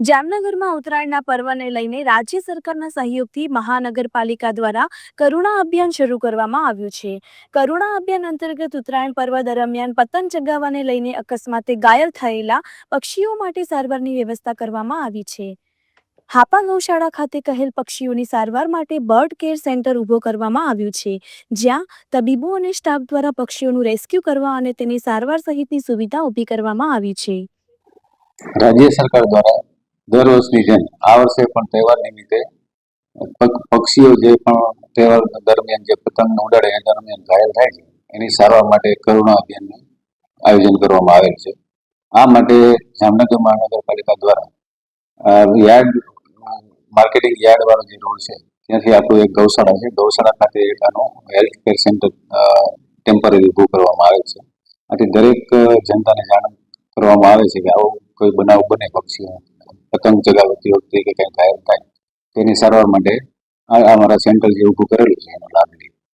જામનગરમાં ઉત્તરાયણના પર્વને લઈને રાજ્ય સરકારના સહયોગથી મહાનગરપાલિકા દ્વારા કરુણા અભિયાન શરૂ કરવામાં આવ્યું છે. કરુણા અભિયાન અંતર્ગત ઉત્તરાયણ પર્વ દરમિયાન પતંગ ચગાવવાને લઈને અકસ્માતે ઘાયલ થયેલા પક્ષીઓ માટે સારવારની વ્યવસ્થા કરવામાં આવી છે. હાપા ગૌશાળા ખાતે કહેલ પક્ષીઓની સારવાર માટે બર્ડ કેર સેન્ટર ઊભો કરવામાં આવ્યું છે. જ્યાં તબીબો અને સ્ટાફ દ્વારા પક્ષીઓનું રેસ્ક્યુ કરવા અને તેની સારવાર સહિતની સુવિધા ઊભી કરવામાં આવી છે. રાજ્ય સરકાર દ્વારા દર વર્ષની જેમ આ વર્ષે પણ તહેવાર નિમિત્તે પક- પક્ષીઓ જે પણ તહેવાર દરમિયાન જે પતંગ ઉડાડે એ દરમિયાન ઘાયલ થાય છે. એની સારવાર માટે કરુણા અભિયાનનું આયોજન કરવામાં આવેલ છે. આ માટે જામનગર મહાનગરપાલિકા દ્વારા યાર્ડ, માર્કેટિંગ યાર્ડ વાળો જે રોડ છે, ત્યાંથી આપણું એક ગૌશાળા છે. ગૌશાળા ખાતે એક હેલ્થ કેર સેન્ટર ટેમ્પરરી ઊભું કરવામાં આવે છે. આથી દરેક જનતાને જાણ કરવામાં આવે છે કે આવો કોઈ બનાવ બને પક્ષીઓ પતંગ ચગાવતી વખતે કે કંઈ ઘાયલ થાય તેની સારવાર માટે અમારા સેન્ટર જે ઊભું કરેલું છે એનો લાભ